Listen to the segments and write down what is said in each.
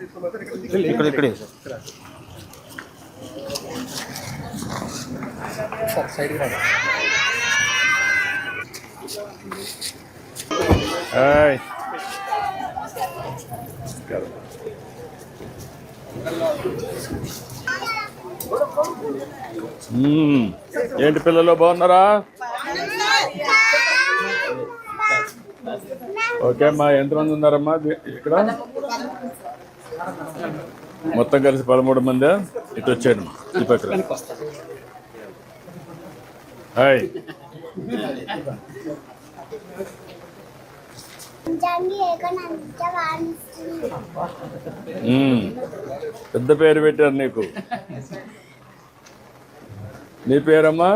ఇక్కడ ఇక్కడే. Sir hi ఏంటి పిల్లలు బాగున్నారా? ఓకే అమ్మా ఎంతమంది ఉన్నారమ్మా? ఇక్కడ? మొత్తం కలిసి పదమూడు మంది ఇటు వచ్చాడు ఈ పక్కన. హాయ్. పెద్ద పేరు పెట్టారు నీకు. నీ పేరమ్మా?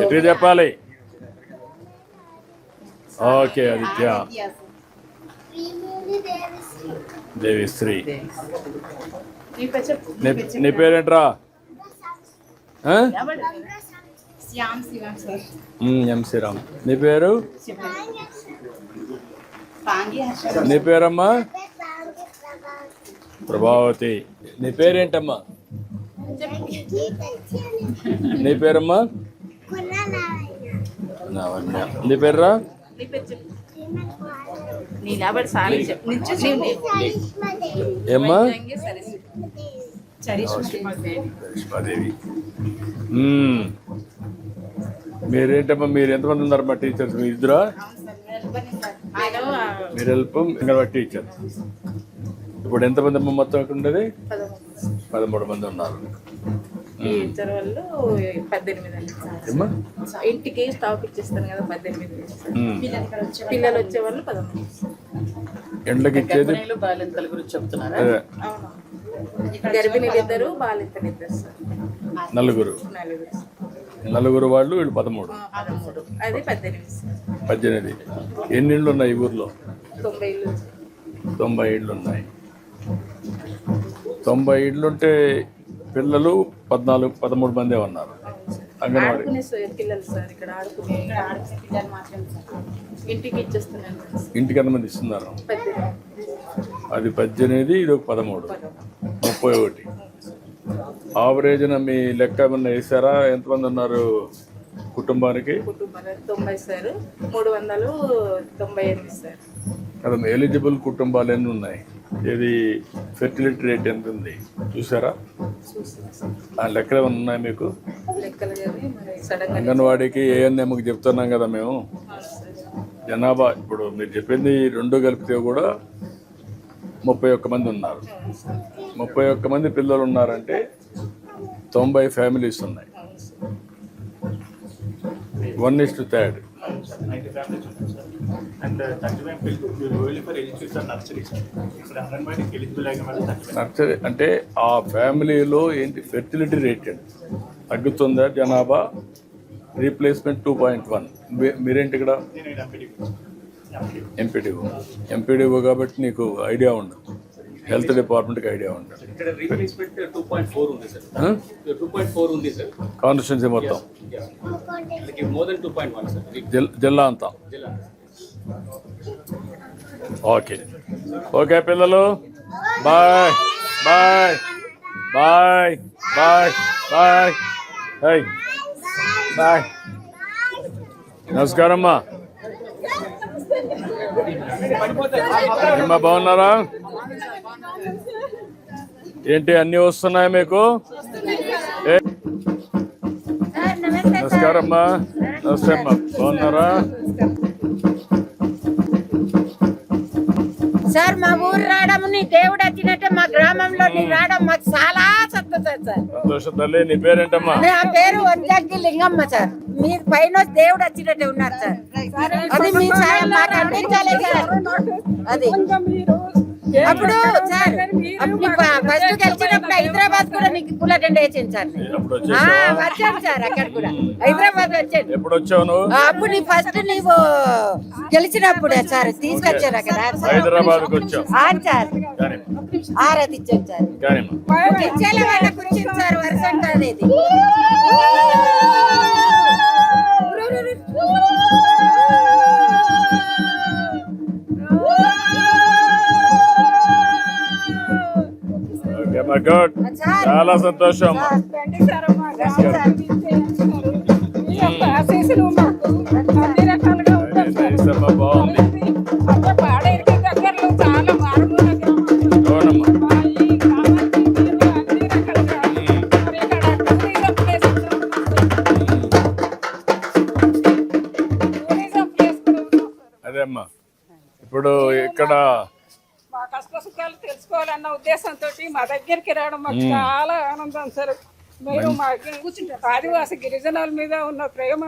గట్టిగా చెప్పాలి. ఓకే ఆదిత్య దేవిశ్రీ దేవిశ్రీ నీ పేరేంట్రా? ఎం శ్రీరామ్. నీ పేరు? నీ పేరమ్మా? ప్రభావతి. నీ పేరేంటమ్మా? నీ పేరమ్మా? నీ పేర్రా? నీ పేరు చెప్పు. సారీ చెప్పు. ఏమ్మా. మీరేంటమ్మా మీరు ఎంతమంది ఉన్నారమ్మా టీచర్స్? మీ ఇద్దరా? మీరు హెల్ప్ ఇంకా టీచర్. ఇప్పుడు ఎంతమంది అమ్మ మొత్తం ఇక్కడ ఉండేది? పదమూడు మంది ఉన్నారు. ఈ ఇద్దరు వాళ్ళు పద్దెనిమిది అండి ఇంటికి స్టాప్ ఇచ్చేస్తాను కదా పద్దెనిమిది. పిల్లలు వచ్చే వాళ్ళు పదమూడు. ఎండ్లకి ఇచ్చేది? బాలింతల గురించి చెప్తున్నారా? గర్భిణీలు ఇద్దరు బాలింతలు ఇద్దరు సార్. నలుగురు. నలుగురు. వాళ్ళు వీళ్ళు పదమూడు. పదమూడు. అది పద్దెనిమిది పద్దెనిమిది. ఎన్ని ఇళ్ళు ఉన్నాయి ఈ ఊర్లో? తొంభై ఇల్లు తొంభై ఇళ్ళు ఉన్నాయి తొంభై ఇళ్ళుంటే పిల్లలు పద్నాలుగు పదమూడు మందే ఉన్నారు. అంగన్వాడీ. ఇంటికి ఎంతమంది ఇస్తున్నారు? అది పద్దెనిమిది ఇది ఒక పదమూడు. ముప్పై ఒకటి. ఆవరేజ్న మీ లెక్క ఏమన్నా వేసారా ఎంతమంది ఉన్నారు కుటుంబానికి? తొంభై సార్. మూడు వందలు తొంభై ఎనిమిది సార్. ఎలిజిబుల్ కుటుంబాలు ఎన్ని ఉన్నాయి? ఇది ఫెర్టిలిటీ రేట్ ఎంత ఉంది? చూసారా? ఆ లెక్కలు ఏమైనా ఉన్నాయి మీకు? అంగన్వాడీకి ఏఎన్ఎంకి చెప్తున్నాం కదా మేము. జనాభా ఇప్పుడు మీరు చెప్పింది రెండు కలిపితే కూడా ముప్పై ఒక్క మంది ఉన్నారు. ముప్పై ఒక్క మంది పిల్లలు ఉన్నారంటే తొంభై ఫ్యామిలీస్ ఉన్నాయి. One is to third families sir and thirty five eligible sir nursery sir ఇక్కడ అంగన్వాడీకి ఎలిజిబుల్ నర్సరీ అంటే ఆ ఫ్యామిలీలో ఏంటి ఫెర్టిలిటీ రేట్ తగ్గుతుందా జనాభా రీప్లేస్మెంట్ టూ పాయింట్ వన్ మీరేంటి ఇక్కడ ఎంపీడీఓ ఎంపీడీఓ కాబట్టి నీకు ఐడియా ఉండదు. హెల్త్ డిపార్ట్మెంట్కి ఐడియా సార్ కాన్స్టిట్యున్సీ మొత్తం. జిల్లా అంతా. ఓకే. ఓకే పిల్లలు. Bye. Bye. Bye. Bye. Bye. Hi. Bye. నమస్కారం అమ్మా బాగున్నారా? ఏంటి అన్ని వస్తున్నాయి మీకు? నమస్కారమ్మా. నమస్కారం అమ్మా నమస్తే అమ్మా. బాగున్నారా? సార్ మా ఊరు రావడం నీ దేవుడు వచ్చినట్టే మా గ్రామంలో నీ రావడం మాకు చాలా సంతోషం సార్ సంతోషం తల్లి నీ పేరేంటమ్మా? నా పేరు లింగమ్మ సార్. మీరు పైన దేవుడు వచ్చినట్టే ఉన్నారు సార్. అది మీ సాయం మాకు అందించాలి సార్ అది. అప్పుడు సార్ అప్పుడు ఫస్ట్ గెలిచినప్పుడు హైదరాబాద్ కూడా నీకు కుల టెండ్ వేసింది సార్ వచ్చాను సార్ అక్కడ కూడా హైదరాబాద్ వచ్చాను ఎప్పుడు వచ్చావు నువ్వు ఆ, అప్పుడు నీ ఫస్ట్ నీవు గెలిచినప్పుడే సార్ తీసుకొచ్చారు అక్కడ ఆ, సార్ ఆరతి ఇచ్చాను సార్ ఇచ్చేల వాళ్ళకి వచ్చింది సార్ వర్షం గుడ్. చాలా సంతోషం. తెలుసుకోవాలన్న ఉద్దేశంతో మా దగ్గరికి రావడం మాకు చాలా ఆనందం సార్. మీరు మా ఆదివాసి గిరిజనుల మీద ఉన్న ప్రేమ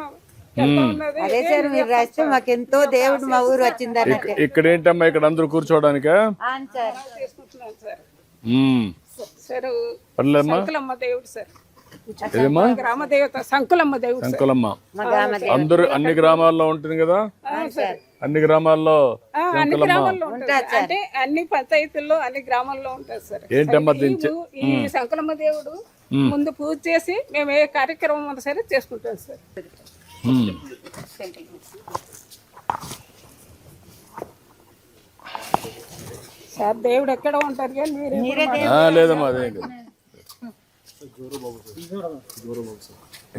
అదే సార్ మీరు రాస్తే మాకు ఎంతో దేవుడు మా ఊరు వచ్చింది అన్నట్టే ఇక్కడ ఏంటమ్మా ఇక్కడ అందరూ కూర్చోవడానికా? అవును సార్. సంకులమ్మ దేవుడు సార్. గ్రామ దేవత సంకులమ్మ దేవుడు సార్. అంకులమ్మ మా గ్రామ అందరూ అన్ని గ్రామాల్లో ఉంటుంది కదా? అన్ని గ్రామాల్లో ఆ, అన్ని గ్రామాల్లో ఉంటుంది అంటే అన్ని పంచాయతీల్లో అన్ని గ్రామాల్లో ఉంటుంది సార్. ఏంటమ్మా ఈ దించే ఊ- ఈ సంకులమ్మ దేవుడు ముందు పూజ చేసి మేము ఏ కార్యక్రమం ఉన్నా సరే చేసుకుంటాం సార్. సార్ దేవుడు ఎక్కడ ఉంటారు కానీ మీరు లేదమ్మా అదే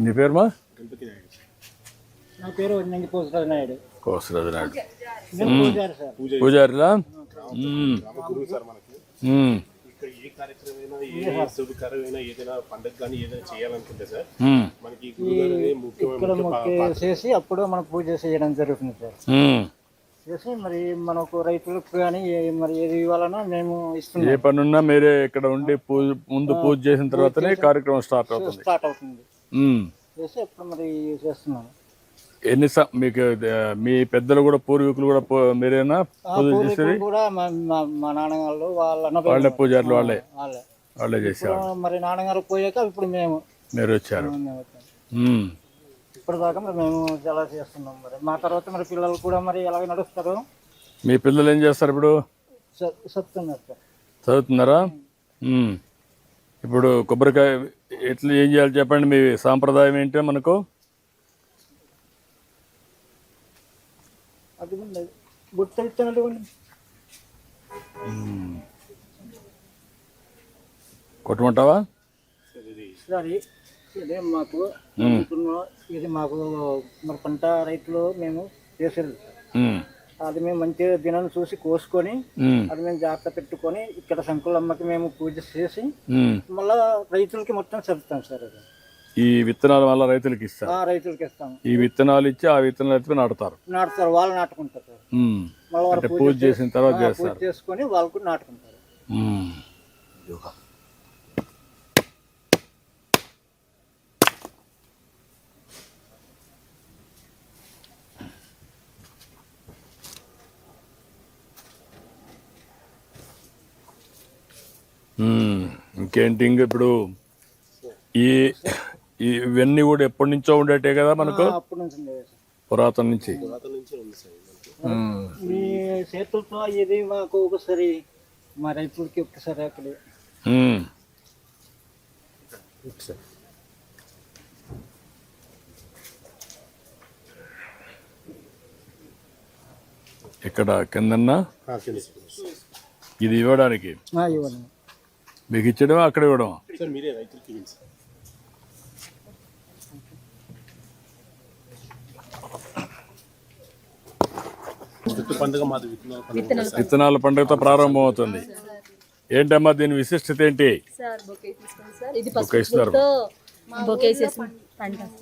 నీ పేరుమా నా పేరు వడ్నంగి పోసరాజు నాయుడు. కోసరాజు నాయుడు. పూజారిలా. ఇక్కడ ఏ కార్యక్రమమైనా ఏ శుభకరమైనా ఏదైనా పండుగ కానీ ఏదైనా చేయాలనుకుంటే సార్. మనకి ఇక్కడ చేసి అప్పుడు మనం పూజ చేయడం జరుగుతుంది సార్. చేసి మరి మనకు రైతులకు కానీ ఏ- మరి ఏది ఇవ్వాలన్నా మేము ఏ ఇస్తున్నాం పనున్నా మీరే ఇక్కడ ఉండి పూజ ముందు పూజ చేసిన తర్వాతనే కార్యక్రమం స్టార్ట్ అవుతుంది. స్టార్ట్ అవుతుంది. చేసి అప్పుడు మరి చేస్తున్నాం. ఎన్ని మీకు మీ పెద్దలు కూడా పూర్వీకులు కూడా మీరేనా? పూజ చేసేది? కూడా మా నాన్నగారు వాళ్ళ వాళ్ళే పూజారులు వాళ్ళే. వాళ్ళే. వాళ్ళే చేసేవాళ్ళు. మరి నాన్నగారు పోయాక ఇప్పుడు మేము మీరు వచ్చారు. ఇప్పుడు దాకా మరి మేము చాలా చేస్తున్నాం మరి? మా తర్వాత మరి పిల్లలు కూడా మరి ఎలాగ నడుస్తారు? మీ పిల్లలు ఏం చేస్తారు ఇప్పుడు? చదువుతున్నారా ఉమ్. ఇప్పుడు కొబ్బరికాయ ఎట్లా ఏం చేయాలి చెప్పండి మీ సాంప్రదాయం ఏంటో మనకు? అది. గుర్తు కొట్టమంటావా సరే ఇదే మాకు ఇది మాకు మరి పంట రైతులు మేము చేసేది. అది మేము మంచిగా దినాన్ని చూసి కోసుకొని. అది మేము జాగ్రత్త పెట్టుకొని ఇక్కడ సంకులమ్మకి మేము పూజ చేసి. మళ్ళా రైతులకి మొత్తం చెప్తాం సార్ అది ఈ విత్తనాల వల్ల రైతులకు ఇస్తారు ఆ రైతులకి ఇస్తాం ఈ విత్తనాలు ఇచ్చి ఆ విత్తనాలు ఎత్తుకుని నాటుతారు. నాటుతారు వాళ్ళు నాటుకుంటారు. అంటే పూజ చేసిన తర్వాత చేస్తారు. చేసుకొని వాళ్ళు కూడా నాటుకుంటారు. ఇంకేంటి ఇంక ఇప్పుడు ఈ ఇవన్నీ కూడా ఎప్పటి నుంచో ఉండేటే కదా మనకు? ఆ, అప్పటి నుంచి ఉంది సార్. పురాతన నుంచి. మీ చేతులతో ఇది మాకు ఒకసారి మా రైతులకి ఒక్కసారి అక్కడ. ఉమ్. ఇక్కడ కిందన్నా? ఇది ఇవ్వడానికి? ఆ, ఇవ్వండి మీకు ఇచ్చడమా అక్కడ ఇవ్వడం సార్ మీరే రైతులకి ఇవ్వండి సార్. చెట్టు పండుగ మాది విత్తనాల పండుగ. విత్తనాల పండుగతో ప్రారంభమవుతుంది ఏంటమ్మా దీని విశిష్టత ఏంటి? ఇస్తున్నారు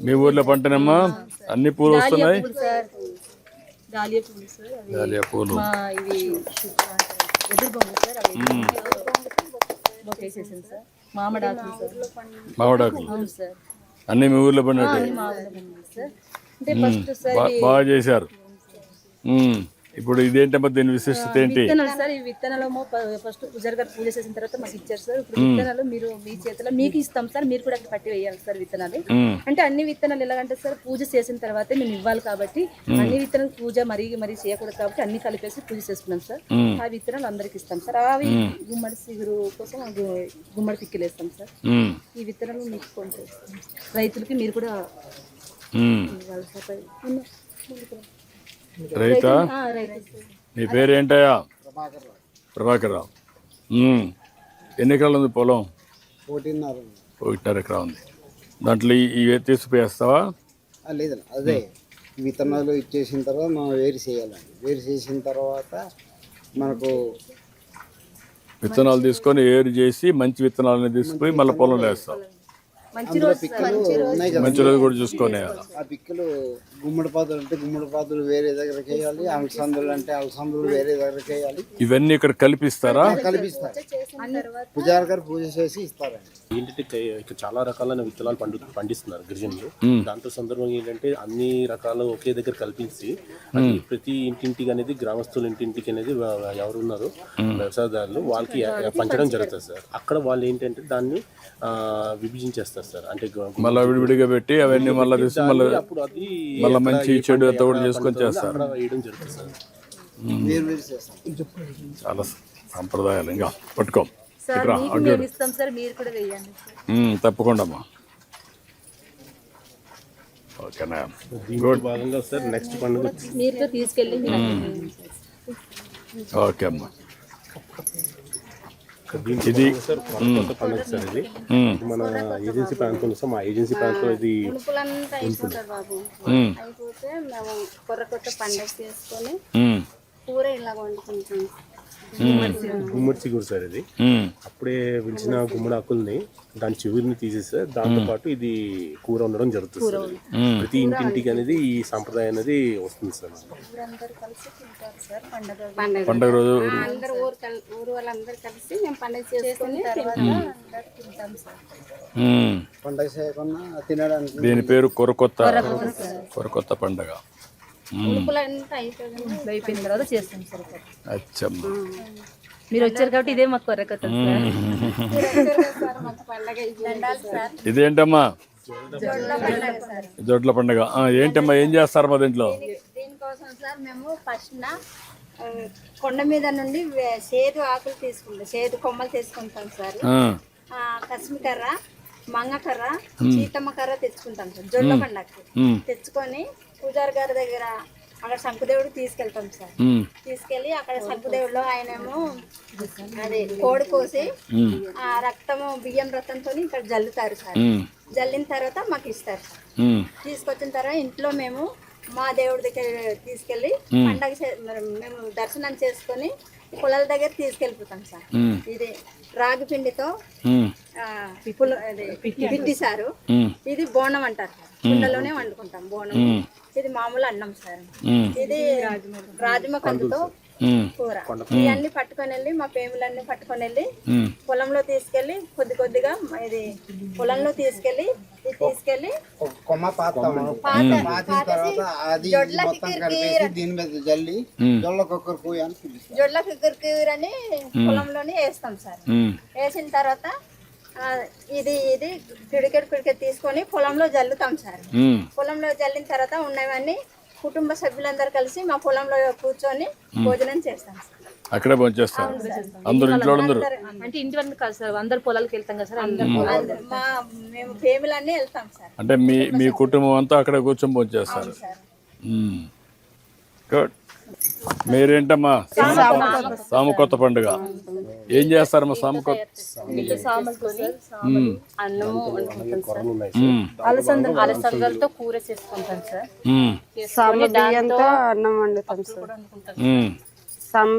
మీ ఊర్లో పంటనమ్మా? అన్ని పూలు వస్తున్నాయి? పూలు దాలియా మామిడాకులు అన్ని మీ ఊర్లో పండినట్టు? మామిడి బొమ్మలు సార్. అంటే ఫస్ట్ సార్ బా- బాగా చేశారు. ఇప్పుడు ఇదేంటమ్మా దీని విశిష్టత ఏంటి? విత్తనాలు సార్ ఈ విత్తనాలు ఫస్ట్ పూజారి గారు పూజ చేసిన తర్వాత మాకు ఇచ్చారు సార్. ఇప్పుడు విత్తనాలు మీరు మీ చేతిలో మీకు ఇస్తాం సార్ మీరు కూడా అక్కడ పట్టి వేయాలి సార్ విత్తనాలు. అంటే అన్ని విత్తనాలు ఎలాగంటే సార్ పూజ చేసిన తర్వాతే మేము ఇవ్వాలి కాబట్టి అన్ని విత్తనాలు పూజ మరీ మరీ చేయకూడదు కాబట్టి అన్ని కలిపేసి పూజ చేసుకున్నాం సార్. ఆ విత్తనాలు అందరికి ఇస్తాం సార్. అవి గుమ్మడి సిగురు కోసం గుమ్మడి పిక్కిలు వేస్తాం సార్. ఈ విత్తనాలు మీకు కొంటాం రైతులకి మీరు కూడా. ఇవ్వాలి సార్. రైతా. నీ పేరు ఏంటయ్యా ప్రభాకర్ రావు. ఎన్ని ఎకరాలు ఉంది పొలం? ఒకటిన్నర ఎకరా ఉంది. దాంట్లో ఈ- ఇవే తీసుకుపోయేస్తావా లేదండి అదే. విత్తనాలు ఇచ్చేసిన తర్వాత మనం వేరు చేయాలండి. వేరు చేసిన తర్వాత మనకు విత్తనాలు తీసుకొని ఏరు చేసి మంచి విత్తనాలని తీసుకుపోయి మళ్ళీ పొలంలో వేస్తాం మంచి రోజు పిక్కలు ఉన్నాయి కదా. మంచి రోజు కూడా చూసుకొని ఆ పిక్కలు గుమ్మడి పాదులు అంటే గుమ్మడి పాదులు వేరే దగ్గరకి వేయాలి. అలసందులు అంటే అలసందులు వేరే దగ్గరకి వేయాలి. ఇవన్నీ ఇక్కడ కల్పిస్తారా? కలిపిస్తారు. పుజారి గారు పూజ చేసి ఇస్తారండి. ఏంటంటే ఇక- ఇక చాలా రకాలైన విత్తనాలు పండు పండిస్తున్నారు గిరిజనులు. దాంతో సందర్భంగా ఏంటంటే అన్ని రకాలు ఒకే దగ్గర కల్పించి అది ప్రతి ఇంటింటికి అనేది గ్రామస్తుల ఇంటింటికి అనేది ఎవరు ఉన్నారు వ్యవసాయదారులు వాళ్ళకి పంచడం జరుగుతుంది సార్. అక్కడ వాళ్ళు ఏంటంటే దాన్ని ఆ, విభజించేస్తారు. సార్. అంటే మళ్ళీ విడివిడిగా పెట్టి అవన్నీ మళ్ళీ తీసి మళ్ళీ అప్పుడు అది మళ్ళీ మంచి చెడు కూడా చేసుకొని చేస్తారు. వేయడం జరుగుతుంది సార్. వేరు వేరు చేస్తాం. చాలా సంప్రదాయాలు ఇంకా పట్టుకో. సార్ ఇక్కడ మీకు మేము ఇస్తాం సార్ మీరు కూడా వేయండి సార్. ఉమ్, తప్పకుండా అమ్మా ఓకేనా దీంట్లో భాగంగా సార్ నెక్స్ట్ పండుగ. ఓకే అమ్మా. ఇది సార్ ఇది? మన ఏజెన్సీ ప్రాంతం సార్ మా ఏజెన్సీ ప్రాంతం ఇది పులంతా అయిపోతుంది బాబు? ఉమ్, అయిపోతే మేము కొర్ర కొత్త పండగ చేసుకొని కూర ఇలా వండుకుంటాం గుమ్మడి చిగురు సార్ ఇది. అప్పుడే పిలిచిన గుమ్మడి ఆకుల్ని దాని చిగురిని తీసేస్తే దాంతో పాటు ఇది కూర ఉండడం జరుగుతుంది సార్. ప్రతి ఇంటింటికి అనేది ఈ సాంప్రదాయం అనేది వస్తుంది సార్. ఊరందరూ కలిసి తింటారు సార్ పండగ రోజు. పండగ చేసుకొని తర్వాత తింటాం. అందరు తింటాం సార్. ఉమ్, పండగ చేయకుండా తినడానికి దీని పేరు కొరకొత్త. కొరకొత్త పండగ. అయిపోయిన తర్వాత చేస్తాం సార్. అచ్చమ్మా. మీరు వచ్చారు కాబట్టి ఇదే మాకు పండగ సార్. ఇదేంటమ్మా? పండగ సార్ జొడ్ల పండగ. ఆ, ఏంటమ్మా? ఏం చేస్తారు మా దీంట్లో? దీనికోసం సార్ మేము ఫస్ట్ కొండ మీద నుండి సేదు ఆకులు తీసుకుంటాం. సేదు కొమ్మలు తీసుకుంటాం సార్. కస్మికర్ర మంగకర్ర సీతమ్మ కర్ర తెచ్చుకుంటాం సార్. జొన్న పండగకి. ఉమ్, తెచ్చుకొని పూజారి గారి దగ్గర అక్కడ శంకుదేవుడు తీసుకెళ్తాం సార్. ఉమ్, తీసుకెళ్ళి అక్కడ శంకుదేవుడిలో ఆయనేమో అది కోడి కోసి ఆ రక్తము బియ్యం రక్తంతో ఇక్కడ జల్లుతారు సార్. జల్లిన తర్వాత మాకు ఇస్తారు తీసుకొచ్చిన తర్వాత ఇంట్లో మేము మా దేవుడి దగ్గర తీసుకెళ్ళి పండగ మేము దర్శనం చేసుకొని పొలాల దగ్గర తీసుకెళ్ళిపోతాం సార్. ఇది రాగి పిండితో పిండి సారు. ఇది బోనం అంటారు. కుండలోనే వండుకుంటాం బోనం. ఇది మామూలు అన్నం సార్. ఇది రాజమ కందుతో కూర. ఇవన్నీ పట్టుకొని వెళ్ళి మా పేములన్నీ పట్టుకొని వెళ్ళి పొలంలో తీసుకెళ్ళి కొద్ది కొద్దిగా ఇది పొలంలో మీద జల్లి జొల్ల కొక్కరు పోయి అని జొడ్ల పొలంలోనే వేస్తాం సార్. వేసిన తర్వాత ఇది ఇది పిడికెట్ పిడికెట్ తీసుకొని పొలంలో జల్లుతాం సార్. పొలంలో జల్లిన తర్వాత ఉన్నవన్నీ కుటుంబ సభ్యులందరూ కలిసి మా పొలంలో కూర్చొని భోజనం చేస్తాం సార్. అక్కడే పనిచేస్తారు అందరు ఇంట్లో అందరూ? అంటే ఇంటి వరకు కాదు సార్ అందరు పొలాలకు వెళ్తాం కదా సార్ అందరు అందరూ మా మేము ఫేమిలన్నీ వెళ్తాం సార్. అంటే మీ మీ కుటుంబం అంతా అక్కడే కూర్చొని పనిచేస్తారు సార్. గుడ్ మీరేంటమ్మా? సామకొత్త పండుగ. ఏం చేస్తారమ్మా సామకొత్త? అలసందలతో కూర చేసుకుంటాం సార్. అన్నం వండుతాం సార్.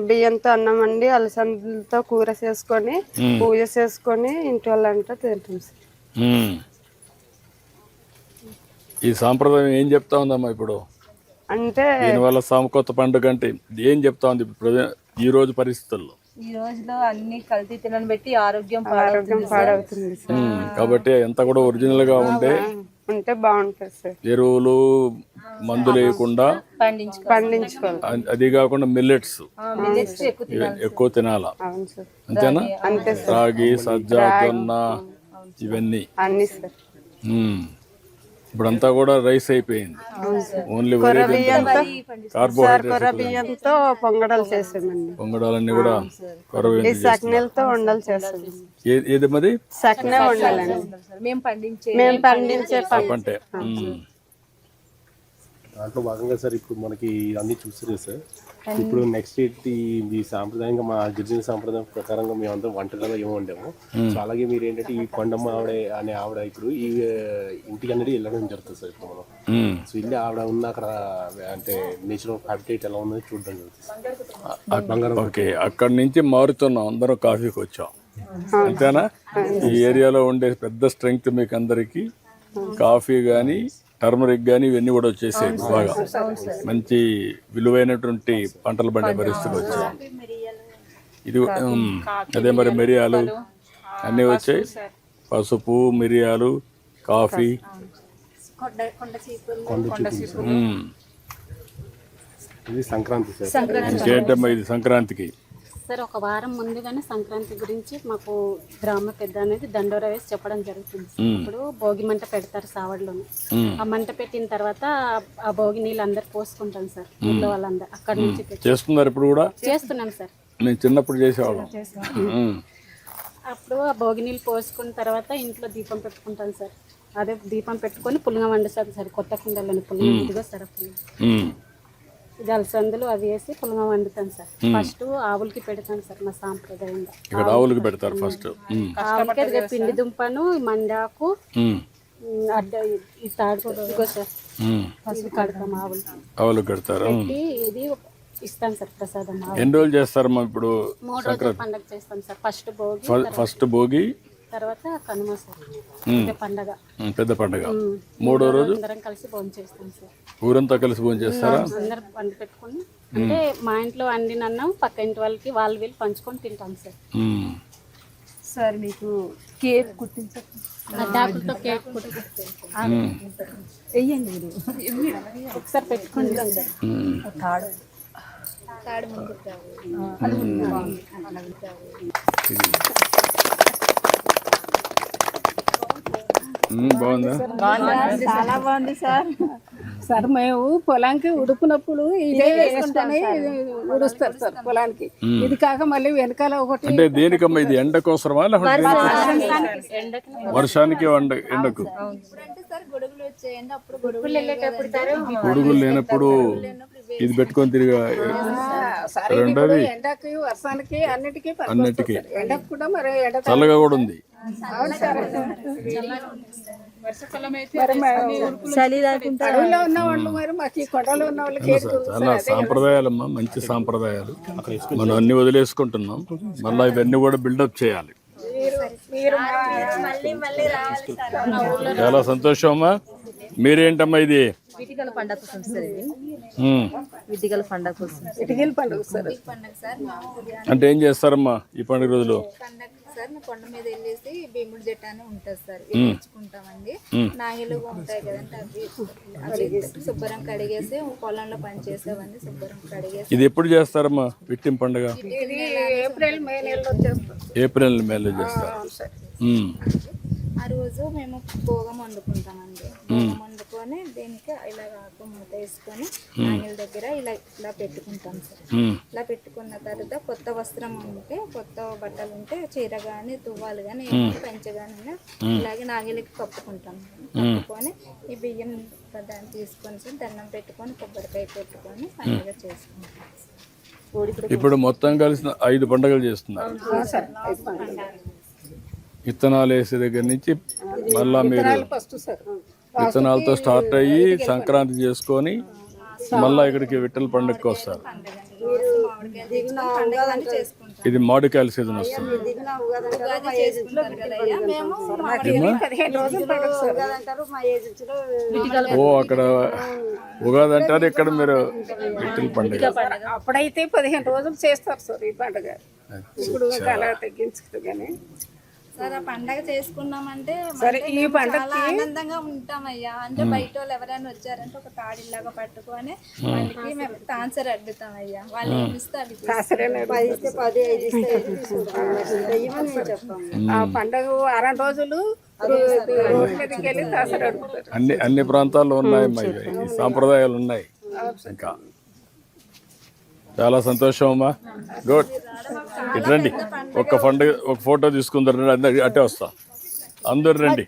బియ్యంతో అన్నం వండి అలసందలతో కూర చేసుకొని పూజ చేసుకొని ఇంటి వాళ్ళంతా తింటాం సార్. ఈ సాంప్రదాయం ఏం చెప్తా ఉందమ్మా ఇప్పుడు? అంటే దీనివల్ల సామకొత్త పండుగ అంటే ఏం చెప్తా ఉంది ఈ రోజు పరిస్థితుల్లో? ఈ రోజులో అన్ని కల్తీ తినని పెట్టి ఆరోగ్యం ఆరోగ్యం పాడవుతుంది కాబట్టి ఎంత కూడా ఒరిజినల్గా ఉండే ఉంటే బాగుంటుంది సార్. ఎరువులు మందులు వేయకుండా పండించుకో పండించుకోవాలి. అది కాకుండా మిల్లెట్స్ మిల్లెట్స్ ఎక్కువ తినాలి అంతేనా? అంతే సార్. రాగి సజ్జ జొన్న ఇవన్నీ. అన్ని సార్. ఇప్పుడంతా కూడా రైస్ అయిపోయింది. ఓన్లీ కొర్ర బియ్యంతో పొంగడాలు చేసామండి. పొంగడాలన్నీ కూడా సకినెలతో వండలు చేస్తాం ఏది మరి? సకినే వండాలండి. మేము పండించే మేము పండించే పంటే. దాంట్లో భాగంగా సార్ ఇప్పుడు మనకి అన్ని చూస్తారు కదా సార్. ఇప్పుడు నెక్స్ట్ ఈ సాంప్రదాయంగా మా గిరిజన సాంప్రదాయం ప్రకారంగా మేము అందరం వంటలలో ఏమో వండాము సో అలాగే మీరు ఏంటంటే ఈ కొండమ్మ ఆవిడ అనే ఆవిడ ఇప్పుడు ఈ ఇంటికి అనేది వెళ్ళడం జరుగుతుంది సార్ ఇప్పుడు మనం. సో వెళ్ళి ఆవిడ ఉన్న అక్కడ అంటే నేచర్ ఆఫ్ హ్యాబిటేట్ ఎలా ఉన్నది చూడడం జరుగుతుంది. బంగారం ఓకే అక్కడి నుంచి మారుతున్నాం అందరం కాఫీకి వచ్చాం. అంతేనా? ఈ ఏరియాలో ఉండే పెద్ద స్ట్రెంగ్త్ మీకు అందరికి కాఫీ కానీ టర్మరిక్ కానీ ఇవన్నీ కూడా వచ్చేసాయి బాగా. మంచి విలువైనటువంటి పంటలు పండే పరిస్థితులు వచ్చాయి. ఇది అదే మరి మిరియాలు అన్నీ వచ్చాయి. పసుపు మిరియాలు కాఫీ. ఇది సంక్రాంతి ఇంకేంటమ్మా ఇది సంక్రాంతికి? సార్ ఒక వారం ముందుగానే సంక్రాంతి గురించి మాకు గ్రామ పెద్ద అనేది దండోర వేసి చెప్పడం జరుగుతుంది సార్. ఇప్పుడు భోగి మంట పెడతారు సావడ్లోనే. ఆ మంట పెట్టిన తర్వాత ఆ భోగి నీళ్ళు అందరు పోసుకుంటాం సార్ ఊళ్ళో వాళ్ళందరూ. అక్కడ నుంచి తెచ్చి చేస్తున్నారు ఇప్పుడు కూడా? చేస్తున్నాం సార్. నేను చిన్నప్పుడు చేసేవాళ్ళం. ఉమ్. అప్పుడు ఆ భోగి నీళ్ళు పోసుకున్న తర్వాత ఇంట్లో దీపం పెట్టుకుంటాం సార్. అదే దీపం పెట్టుకొని పులింగ వండుతాం సార్ కొత్త కుండలని పులింగ. ఇదిగో సార్ ఆ పులింగ. ఉమ్. ఇది అలసందులు అవి వేసి పులింగ వండుతాం సార్. ఫస్ట్ ఆవులకి పెడతాం సార్ మా సాంప్రదాయంగా. ఇక్కడ ఆవులకు పెడతారు ఫస్ట్. ఆవులకి పిండి దుంపను మండాకు అడ్డ ఈ తాడు ఇదిగో సార్. ఇది కడతాం ఆవులకి. ఇది ఇస్తాం సార్ ప్రసాదం ఎన్ని రోజులు చేస్తారమ్మా ఇప్పుడు మూడు రోజుల పండగ చేస్తాం sir. First Bhogi first Bhogi తర్వాత కనుమ సార్. ఇదే పండగ. పెద్ద పండుగ. మూడో రోజు? అందరం కలిసి భోజనం చేస్తాం సార్. ఊరంతా కలిసి భోజనం చేస్తారా? అందరం వండి పెట్టుకొని. అంటే మా ఇంట్లో వండిన అన్నం పక్క ఇంటి వాళ్ళకి వాళ్ళు వీళ్ళు పంచుకొని తింటాం సార్. సార్ మీకు కేక్ కుట్టించండి అడ్డాకులతో కేక్ వెయ్యండి మీరు. ఒకసారి పెట్టుకుంటాం సార్. ఉమ్. తాడు. తాడు ముందుకు రావు. ఉమ్, బాగుందా? చాలా బాగుంది సార్. సార్ మేము పొలానికి ఉడుకున్నప్పుడు ఇదే వేసుకొని ఉడుస్తారు సార్ పొలానికి. ఇది కాక మళ్ళీ వెనకాల ఒకటి అంటే దేనికమ్మా ఇది? ఎండ కోసమా వర్షానికి ఎండ ఎండకు. ఇప్పుడంటే సార్ గొడుగులు వచ్చాయండి అప్పుడు గొడుగులు వెళ్ళేటప్పుడు గొడుగులు లేనప్పుడు ఇది పెట్టుకొని తిరిగా ఇప్పుడు ఎండకి వర్షానికి అన్నిటికీ అన్నిటికీ. ఎండకు కూడా మరి ఎండ చల్లగా కూడా ఉంది. చలి లేకుండా అడవిలో ఉన్న వాళ్ళు మరి మాకు ఈ కొండలో ఉన్న వాళ్ళకి ఏది తెలుసు? చాలా సాంప్రదాయాలమ్మా మంచి సాంప్రదాయాలు. మనం అన్ని వదిలేసుకుంటున్నాం. మళ్ళీ ఇవన్నీ కూడా బిల్డప్ చేయాలి. మీరు మీరు మళ్ళీ మళ్ళీ రావాలి సార్ చాలా సంతోషం అమ్మా. మీరేంటమ్మా ఇది? విటికల పండగ కోసం సార్ ఇది. ఉమ్. విటికల పండగ కోసం ఇటుకల పండుగ సార్ పండగ సార్. మేము అంటే ఏం చేస్తారమ్మా ఈ పండుగ రోజులు? పండగ సార్ మేము కొండ మీద వెళ్ళేసి భీముడి జట్టు అని ఉంటుంది సార్. ఇవి తెచ్చుకుంటామండి నాగలు ఉంటాయి కదండి అవి అవి శుభ్రం కడిగేసి పొలంలో పని చేసేవన్నీ శుభ్రం కడిగేసి ఇది ఎప్పుడు చేస్తారమ్మా విట్టిం పండుగ? ఇది ఏప్రిల్ మే నెలలో వచ్చేస్తాం ఏప్రిల్ మేలో చేస్తారు. ఆ రోజు మేము భోగం వండుకుంటామండి. వండుకొని దీనికి ఇలా మూత వేసుకొని నాగల దగ్గర ఇలా ఇలా పెట్టుకుంటాం సార్. ఉమ్. ఇలా పెట్టుకున్న తర్వాత కొత్త వస్త్రం ఉంటే కొత్త బట్టలు ఉంటే చీర కానీ తువ్వాలు కానీ పంచ కానీ ఇలాగే నాగిలికి కప్పుకుంటాం. కప్పుకొని ఈ బియ్యం దాన్ని తీసుకొని సార్ దండం పెట్టుకొని కొబ్బరికాయ పెట్టుకొని పండుగ చేసుకుంటాం ఇప్పుడు మొత్తం కలిసిన ఐదు పండుగలు చేస్తున్నారు. విత్తనాలు వేసే దగ్గర నుంచి మళ్ళా మీరు ఫస్ట్ సార్. విత్తనాలతో స్టార్ట్ అయ్యి సంక్రాంతి చేసుకొని మళ్ళా ఇక్కడికి విట్టల పండుగకి వస్తారు. ఇది మామిడికాయల సీజన్ వస్తుంది. ఓ అక్కడ ఉగాది అంటారు ఇక్కడ మీరు విట్టల పండుగ. అప్పుడైతే పదిహేను రోజులు చేస్తారు సార్ ఈ పండుగ. ఇప్పుడు అలా తగ్గించుకుంటు కానీ సార్ ఆ పండగ చేసుకున్నామంటే సరే, ఈ చాలా ఆనందంగా ఉంటామయ్యా. అంటే బయట వాళ్ళు ఎవరైనా వచ్చారంటే ఒక తాడిలాగా పట్టుకొని వాళ్ళకి మేము టాన్సర్ అడ్డుతామయ్యా వాళ్ళు ఏమి ఇస్తే అది ఆ పండుగ వారం రోజులు వెళ్ళి అన్ని అన్ని ప్రాంతాల్లో ఉన్నాయి. ఈ సాంప్రదాయాలు ఉన్నాయి. ఇంకా చాలా సంతోషం అమ్మా. గుడ్ ఇటు రండి. ఒక పండుగ ఒక ఫోటో తీసుకుందరు రండి అందరు వస్తాం. అందరు రండి.